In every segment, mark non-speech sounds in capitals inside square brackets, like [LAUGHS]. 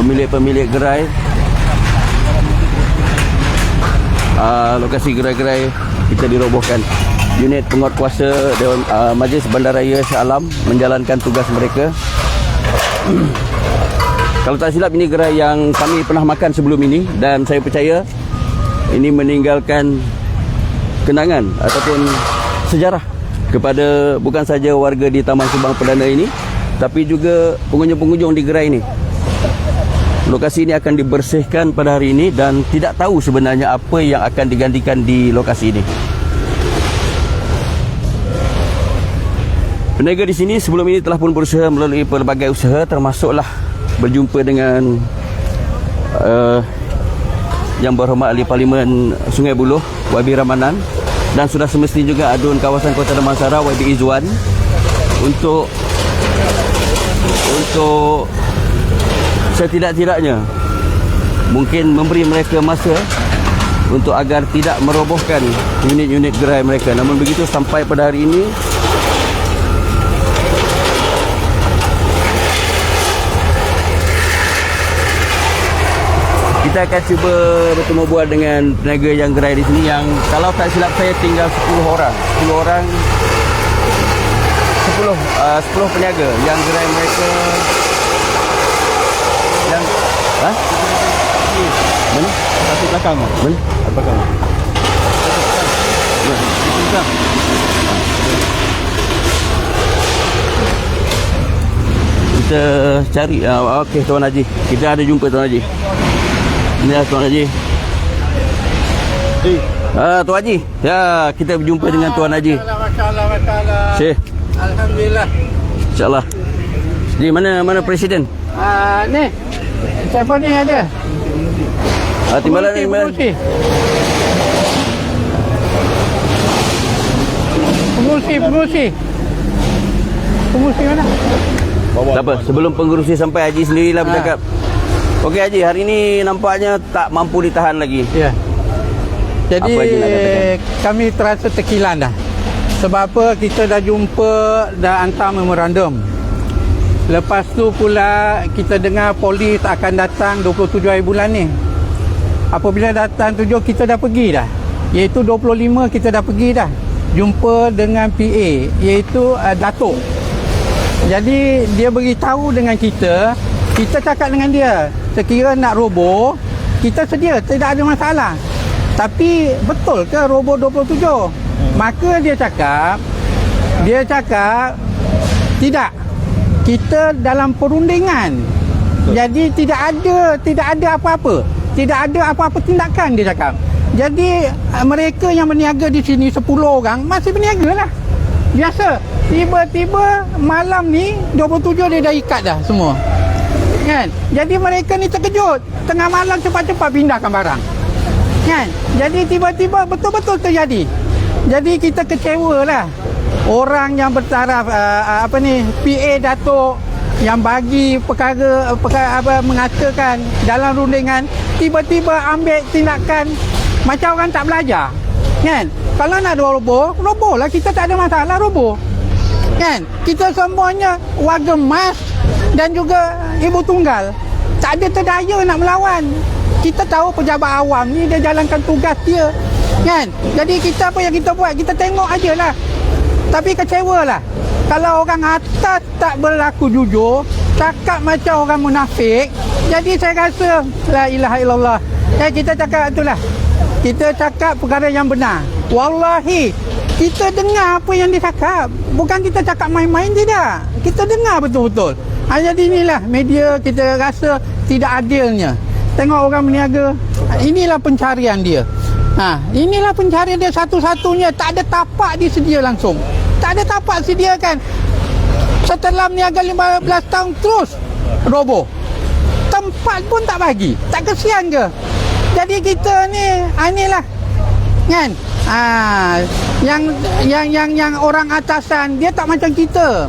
pemilik-pemilik gerai. Uh, lokasi gerai-gerai kita dirobohkan. Unit penguat kuasa Dewan uh, Majlis Bandaraya Shah Alam menjalankan tugas mereka. [CLEARS THROAT] Kalau tak silap ini gerai yang kami pernah makan sebelum ini dan saya percaya ini meninggalkan kenangan ataupun sejarah kepada bukan saja warga di Taman Subang Perdana ini tapi juga pengunjung-pengunjung di gerai ini. Lokasi ini akan dibersihkan pada hari ini dan tidak tahu sebenarnya apa yang akan digantikan di lokasi ini. Peniaga di sini sebelum ini telah pun berusaha melalui pelbagai usaha termasuklah berjumpa dengan uh, yang berhormat ahli parlimen Sungai Buloh YB Ramanan dan sudah semestinya juga adun kawasan Kota Damansara YB Izwan untuk untuk setidak-tidaknya mungkin memberi mereka masa untuk agar tidak merobohkan unit-unit gerai mereka. Namun begitu sampai pada hari ini kita akan cuba bertemu bual dengan peniaga yang gerai di sini yang kalau tak silap saya tinggal 10 orang. 10 orang 10 uh, 10 peniaga yang gerai mereka ha? Mana? Satu belakang. Mana? Belakang. Kita cari uh, okey Tuan Haji. Kita ada jumpa Tuan Haji. Inilah Tuan Haji. Eh, Ah Tuan Haji. Ya, kita berjumpa dengan Tuan Haji. Masyaallah, masyaallah. Syekh, Alhamdulillah. insya-Allah. Jadi mana mana presiden? Ah, ni. Siapa ni ada? Ah timbalan ni timbalan. Pengurusi. Pengurusi, pengurusi. Pengurusi mana? Tak apa, sebelum pengurusi sampai Haji sendirilah bercakap. Okey Haji, hari ini nampaknya tak mampu ditahan lagi. Ya. Jadi kami terasa terkilan dah. Sebab apa kita dah jumpa dah hantar memorandum. Lepas tu pula kita dengar polis akan datang 27 hari bulan ni. Apabila datang tujuh kita dah pergi dah. Iaitu 25 kita dah pergi dah. Jumpa dengan PA iaitu uh, Datuk. Jadi dia beritahu dengan kita, kita cakap dengan dia, sekira nak roboh, kita sedia, tidak ada masalah. Tapi betul ke roboh 27? Maka dia cakap, dia cakap tidak. Kita dalam perundingan. Jadi tidak ada tidak ada apa-apa. Tidak ada apa-apa tindakan dia cakap. Jadi uh, mereka yang berniaga di sini 10 orang masih berniaga lah. Biasa. Tiba-tiba malam ni 27 dia dah ikat dah semua. Kan? Jadi mereka ni terkejut. Tengah malam cepat-cepat pindahkan barang. Kan? Jadi tiba-tiba betul-betul terjadi. Jadi kita kecewa lah. Orang yang bertaraf uh, apa ni PA Datuk yang bagi perkara perkara apa mengatakan dalam rundingan tiba-tiba ambil tindakan macam orang tak belajar. Kan? Kalau nak roboh, roboh lah kita tak ada masalah roboh. Kan? Kita semuanya warga emas dan juga ibu tunggal. Tak ada terdaya nak melawan. Kita tahu pejabat awam ni dia jalankan tugas dia. Kan? Jadi kita apa yang kita buat? Kita tengok aja lah. Tapi kecewa lah. Kalau orang atas tak berlaku jujur, cakap macam orang munafik, jadi saya rasa la ilaha illallah. Eh kita cakap itulah. Kita cakap perkara yang benar. Wallahi, kita dengar apa yang dia cakap. Bukan kita cakap main-main tidak. Kita dengar betul-betul. Ha, jadi inilah media kita rasa tidak adilnya. Tengok orang berniaga. Inilah pencarian dia. Ha, inilah pencarian dia satu-satunya. Tak ada tapak disedia langsung. Tak ada tapak sediakan. Setelah berniaga 15 tahun terus roboh. Tempat pun tak bagi. Tak kesian ke? Jadi kita ni, ha, inilah kan ah yang yang yang yang orang atasan dia tak macam kita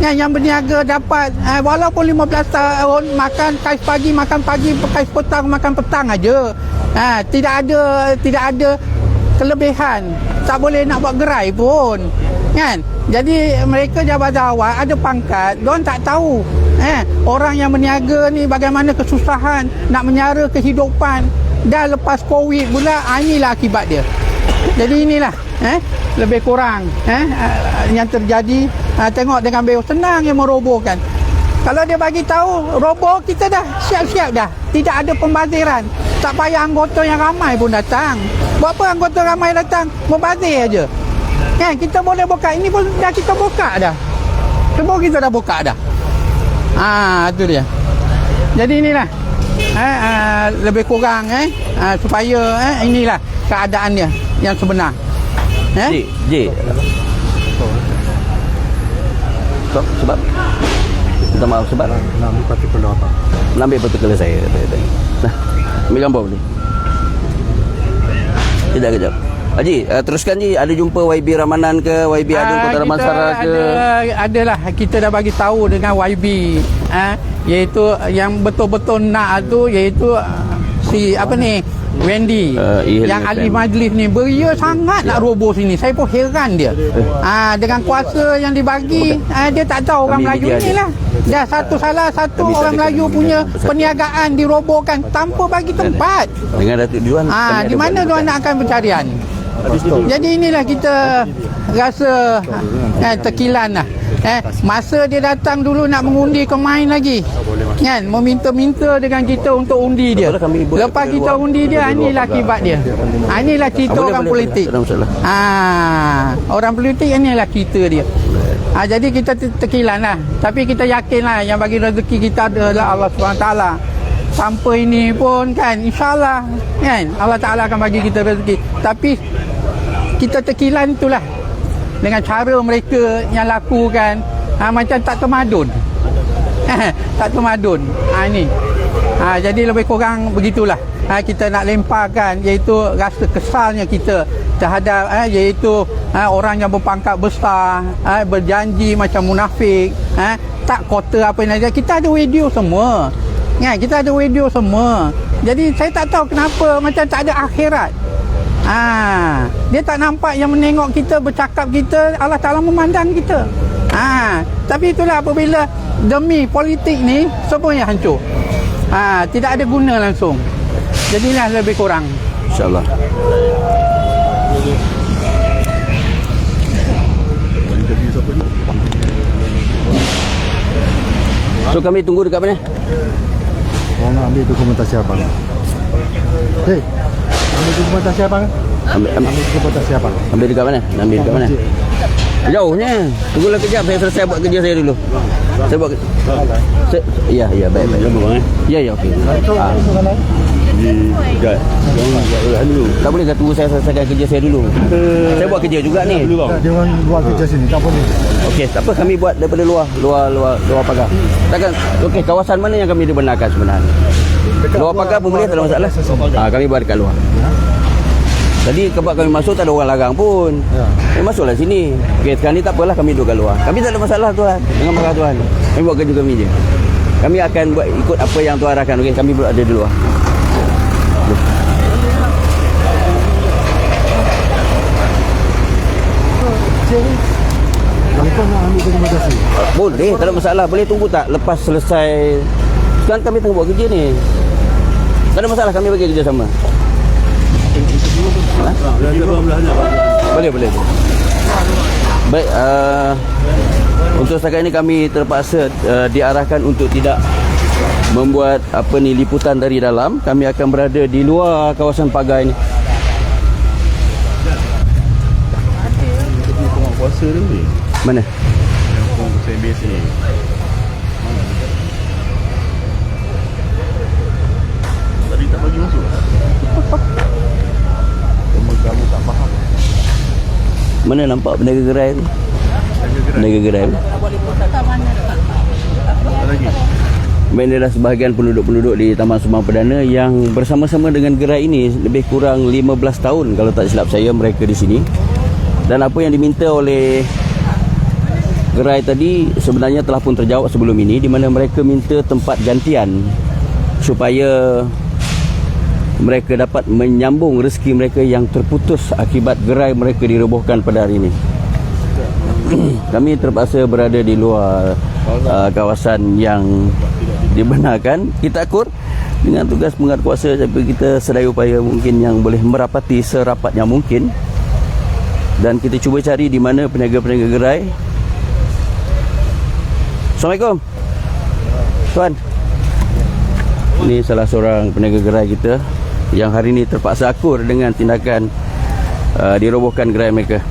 yang yang berniaga dapat ah, walaupun 15 tahun makan kais pagi makan pagi kais petang makan petang aja ah tidak ada tidak ada kelebihan tak boleh nak buat gerai pun Kan? Jadi mereka jabatan awal ada pangkat, diorang tak tahu. Eh, orang yang berniaga ni bagaimana kesusahan nak menyara kehidupan dah lepas Covid pula, ah, inilah akibat dia. Jadi inilah eh lebih kurang eh ah, yang terjadi ah, tengok dengan beo senang yang merobohkan. Kalau dia bagi tahu roboh kita dah siap-siap dah. Tidak ada pembaziran. Tak payah anggota yang ramai pun datang. Buat apa anggota ramai datang? Membazir aja. Kan kita boleh buka. Ini pun dah kita buka dah. Semua kita dah buka dah. Ah, itu dia. Jadi inilah. Eh, ah, lebih kurang eh ah, supaya eh inilah keadaan dia yang sebenar. Eh? Ji. Sebab, sebab Minta maaf sebab Nak ambil partikel apa? Nak ambil protokol saya Nah, ambil gambar boleh Sekejap, kejap Haji, uh, teruskan Ji Ada jumpa YB Ramanan ke YB Adun Ah, Kota Damansara ke? ada, adalah. Kita dah bagi tahu dengan YB ah iaitu yang betul-betul nak tu iaitu ah, si apa ni Wendy. Ah, Ihil yang ahli majlis ni beria sangat nak roboh sini saya pun heran dia. Ah dengan kuasa yang dibagi ah, dia tak tahu orang Melayu ni lah dah satu salah satu Kami orang Melayu punya dengan- perniagaan dirobohkan tanpa bagi tempat. Dengan Datuk Diwan ah di mana dia nak akan pencarian jadi inilah kita rasa eh, tekilan lah. Eh, masa dia datang dulu nak mengundi ke main lagi. Kan, meminta-minta dengan kita untuk undi dia. Lepas kita undi dia, inilah akibat dia. Ah, inilah cerita Ah, orang politik. Ah, orang politik inilah cerita dia. Ah, jadi kita te- tekilan lah. Tapi kita yakin lah yang bagi rezeki kita adalah Allah SWT. Tanpa ini pun kan, insyaAllah kan, Allah Ta'ala akan bagi kita rezeki. Tapi kita tekilan itulah. Dengan cara mereka yang lakukan. Ha, macam tak termadun. [LAUGHS] Tak termadun. Ha, ini ha, jadi lebih kurang begitulah. Ha, kita nak lemparkan iaitu rasa kesalnya kita terhadap ha, iaitu ha, orang yang berpangkat besar ha, berjanji macam munafik ha, tak kota apa yang ada kita ada video semua kan kita ada video semua jadi saya tak tahu kenapa macam tak ada akhirat Ah, dia tak nampak yang menengok kita bercakap kita Allah Taala memandang kita. Ah, tapi itulah apabila demi politik ni semuanya hancur. Ah, tidak ada guna langsung. Jadilah lebih kurang. InsyaAllah So kami tunggu dekat mana? Mau nak ambil dokumentasi abang. Hei, ambil dokumentasi abang. Ambil, ambil, Ambil dokumentasi abang. ambil dekat mana? Nak ambil dekat mana? Jauhnya. Tunggulah kejap saya selesai buat kerja saya dulu. Saya buat ke- saya, Ya, ya, baik, baik. Ya, ya, okey. Ah. Tak boleh ke tunggu saya selesaikan kerja saya dulu. Saya buat kerja juga ni. Tak, dia orang luar kerja sini. Tak boleh. Okey, tak apa kami buat daripada luar, luar luar luar pagar. Takkan okey, kawasan mana yang kami dibenarkan sebenarnya? Luar pagar pun boleh tak ada masalah. Ah, kami buat dekat luar. Tadi kebab kami masuk tak ada orang larang pun. Ya. Eh masuklah sini. Okey, sekarang ni tak apalah kami duduk kat luar. Kami tak ada masalah tuan. Dengan marah tuan. Kami buat kerja kami je. Kami akan buat ikut apa yang tuan arahkan. Okey, kami berada di luar. Kau nak ambil dokumentasi. Boleh, tak ada masalah. Boleh tunggu tak lepas selesai. Sekarang kami tengah buat kerja ni. Tak ada masalah kami bagi kerja sama. Ha? Boleh, boleh. Baik, uh, untuk setakat ini kami terpaksa uh, diarahkan untuk tidak membuat apa ni liputan dari dalam. Kami akan berada di luar kawasan pagar ini. Mana? Ni Tadi tak bagi masuk. [LAUGHS] Cuma kamu tak faham. Mana nampak peniaga gerai tu? Peniaga gerai? Lagi? Baik, Ini adalah sebahagian penduduk-penduduk di Taman Sumang Perdana yang bersama-sama dengan gerai ini lebih kurang 15 tahun kalau tak silap saya mereka di sini. Dan apa yang diminta oleh gerai tadi sebenarnya telah pun terjawab sebelum ini di mana mereka minta tempat gantian supaya mereka dapat menyambung rezeki mereka yang terputus akibat gerai mereka dirobohkan pada hari ini. [CLEARS THROAT] kami terpaksa berada di luar uh, kawasan yang dibenarkan. Kita akur dengan tugas penguatkuasa tapi kita sedaya upaya mungkin yang boleh merapati serapatnya mungkin dan kita cuba cari di mana peniaga-peniaga gerai. Assalamualaikum. Tuan. Ini salah seorang peniaga gerai kita yang hari ini terpaksa akur dengan tindakan uh, dirobohkan gerai mereka.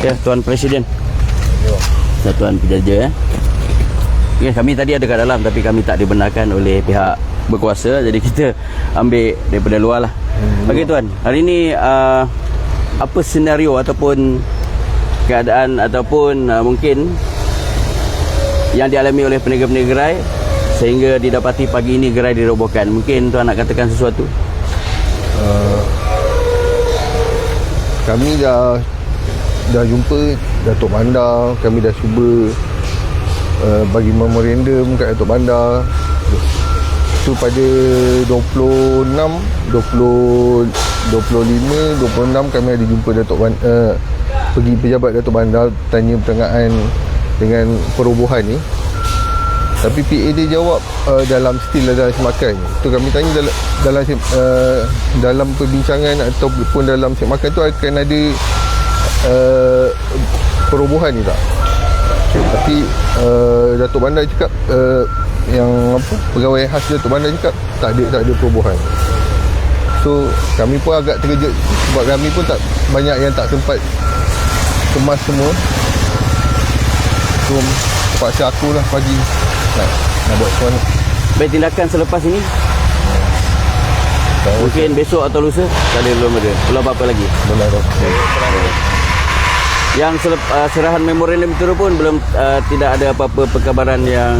Ya, Tuan Presiden. Ya, Tuan Penjaja ya. Ya, kami tadi ada kat dalam tapi kami tak dibenarkan oleh pihak berkuasa jadi kita ambil daripada luar lah. Okey tuan, hari ini uh, apa senario ataupun keadaan ataupun uh, mungkin yang dialami oleh peniaga-peniaga gerai sehingga didapati pagi ini gerai dirobohkan. Mungkin tuan nak katakan sesuatu. kami dah dah jumpa Datuk Bandar kami dah cuba uh, bagi memorandum kat Datuk Bandar tu pada 26 20 25 26 kami ada jumpa Datuk Bandar uh, pergi pejabat Datuk Bandar tanya pertengahan dengan perobohan ni. Tapi PA dia jawab uh, dalam stil dalam semakan tu kami tanya dalam dalam uh, dalam perbincangan ataupun dalam semakan tu akan ada uh, perobohan ni tak tapi uh, Datuk Bandar cakap uh, yang apa pegawai khas Datuk Bandar cakap tak ada tak ada perobohan. So kami pun agak terkejut sebab kami pun tak banyak yang tak sempat kemas semua. So terpaksa aku lah pagi nak, nak buat macam mana Baik tindakan selepas ini? Tak mungkin besok atau lusa? Tak ada belum ada. Belum apa-apa lagi. benar tak Yang selep, uh, serahan memorandum itu pun belum uh, tidak ada apa-apa perkabaran yang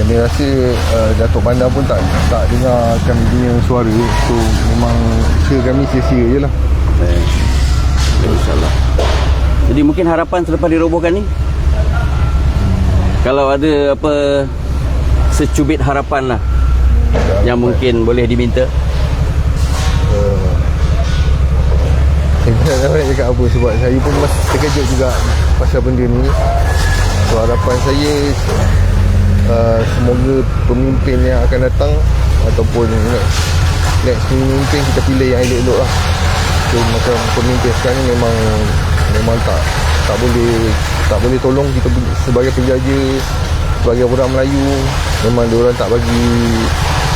Kami rasa uh, Datuk Bandar pun tak tak dengar kami punya suara. So memang usaha kami sia-sia je lah. Eh. Jadi mungkin harapan selepas dirobohkan ni kalau ada apa secubit harapan lah yang mungkin boleh diminta. Saya tak cakap apa sebab saya pun masih terkejut juga pasal benda ni. So harapan saya uh, Semoga pemimpin yang akan datang Ataupun next, next pemimpin kita pilih yang elok-elok lah. So macam pemimpin sekarang ni memang Memang tak. Tak boleh tak boleh tolong kita sebagai penjaja sebagai orang Melayu. Memang dia orang tak bagi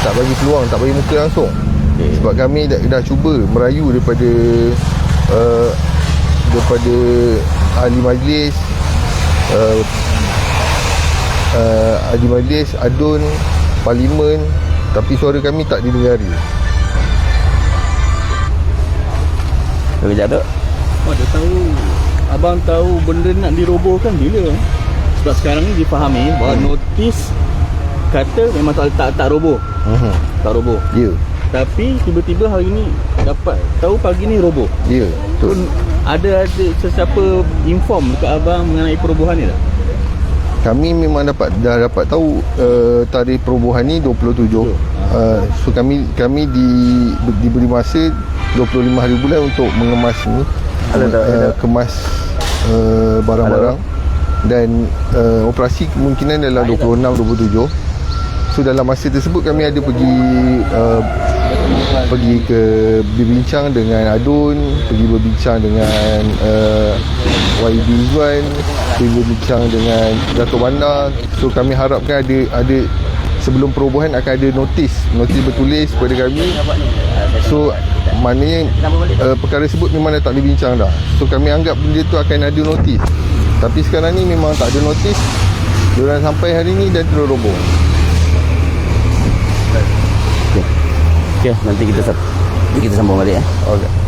tak bagi peluang tak bagi muka langsung. Okey. sebab kami dah, dah cuba merayu daripada uh, daripada ahli majlis uh, uh, ahli majlis adun parlimen. Tapi suara kami tak didengari Kejap tu Oh dah tahu Abang tahu benda nak dirobohkan bila? Sebab sekarang ni difahami Bahawa notis Kata memang tak tak, tak roboh. Uh-huh. Tak roboh. Ya. Tapi tiba-tiba hari ni Dapat Tahu pagi ni roboh. Ya betul. Pun ada ada sesiapa inform dekat abang mengenai perobohan ni tak? kami memang dapat dah dapat tahu uh, tarikh perobohan ni 27 uh, so kami kami di diberi masa 25 hari bulan untuk mengemas ni Ada tak? uh, kemas uh, barang-barang. Dan uh, operasi kemungkinan dalam 26 27 so dalam masa tersebut kami ada pergi uh, pergi ke berbincang dengan Adun pergi berbincang dengan uh, YB Izzuan pergi berbincang dengan Dato' Bandar. So kami harapkan ada ada sebelum perobohan akan ada notis notis bertulis kepada kami. So maknanya uh, perkara tersebut memang dah tak dibincang dah. So kami anggap benda tu akan ada notis. Tapi sekarang ni memang tak ada notis. Diorang sampai hari ni dan terus roboh. Okey, nanti kita kita sambung balik eh. okay.